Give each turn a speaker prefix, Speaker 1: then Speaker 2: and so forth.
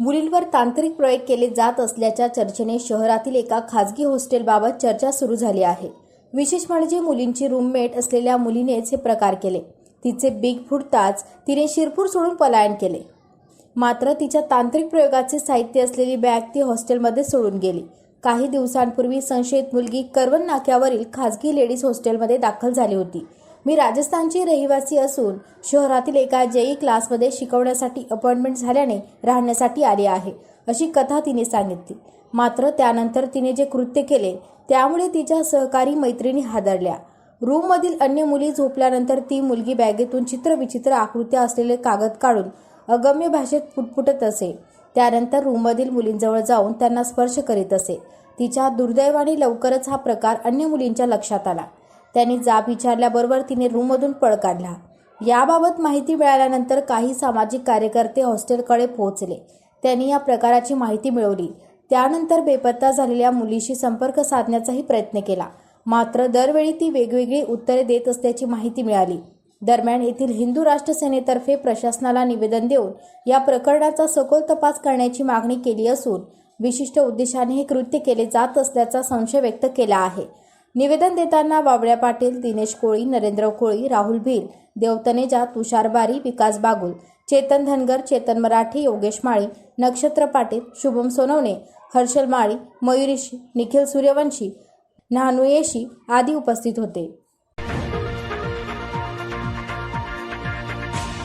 Speaker 1: मुलींवर तांत्रिक प्रयोग केले जात असल्याच्या चर्चेने शहरातील एका खाजगी हॉस्टेलबाबत चर्चा सुरू झाली आहे. विशेष म्हणजे मुलींची रूममेट असलेल्या मुलीनेच हे प्रकार केले. तिचे बिग फुटताच तिने शिरपूर सोडून पलायन केले. मात्र तिच्या तांत्रिक प्रयोगाचे साहित्य असलेली बॅग ती हॉस्टेलमध्ये सोडून गेली. काही दिवसांपूर्वी संशयित मुलगी करवन नाक्यावरील खाजगी लेडीज हॉस्टेलमध्ये दाखल झाली होती. मी राजस्थानची रहिवासी असून शहरातील एका जेई क्लासमध्ये शिकवण्यासाठी अपॉइंटमेंट झाल्याने राहण्यासाठी आली आहे अशी कथा तिने सांगितली. मात्र त्यानंतर तिने जे कृत्य केले त्यामुळे तिच्या सहकारी मैत्रिणी हादरल्या. रूममधील अन्य मुली झोपल्यानंतर ती मुलगी बॅगेतून चित्रविचित्र आकृत्या असलेले कागद काढून अगम्य भाषेत पुटपुटत असे. त्यानंतर रूममधील मुलींजवळ जाऊन त्यांना स्पर्श करीत असे. तिच्या दुर्दैवाने लवकरच हा प्रकार अन्य मुलींच्या लक्षात आला. त्यांनी जाब विचारल्याबरोबर तिने रूममधून पळ काढला. याबाबत माहिती मिळाल्यानंतर काही सामाजिक कार्यकर्ते हॉस्टेलकडे पोहोचले. त्यांनी या प्रकाराची माहिती मिळवली. त्यानंतर बेपत्ता झालेल्या मुलीशी संपर्क साधण्याचाही प्रयत्न केला. मात्र दरवेळी ती वेगवेगळी उत्तरे देत असल्याची माहिती मिळाली. दरम्यान येथील हिंदू राष्ट्र सेनेतर्फे प्रशासनाला निवेदन देऊन या प्रकरणाचा सखोल तपास करण्याची मागणी केली असून विशिष्ट उद्देशाने हे कृत्य केले जात असल्याचा संशय व्यक्त केला आहे. निवेदन देताना बाबड्या पाटील दिनेश कोळी नरेंद्र कोळी राहुल भील देवतनेजा तुषार बारी विकास बागुल चेतन धनगर चेतन मराठी योगेश माळी नक्षत्र पाटील शुभम सोनवणे हर्षल माळी मयुरीशी निखिल सूर्यवंशी नानुयेशी आदी उपस्थित होते.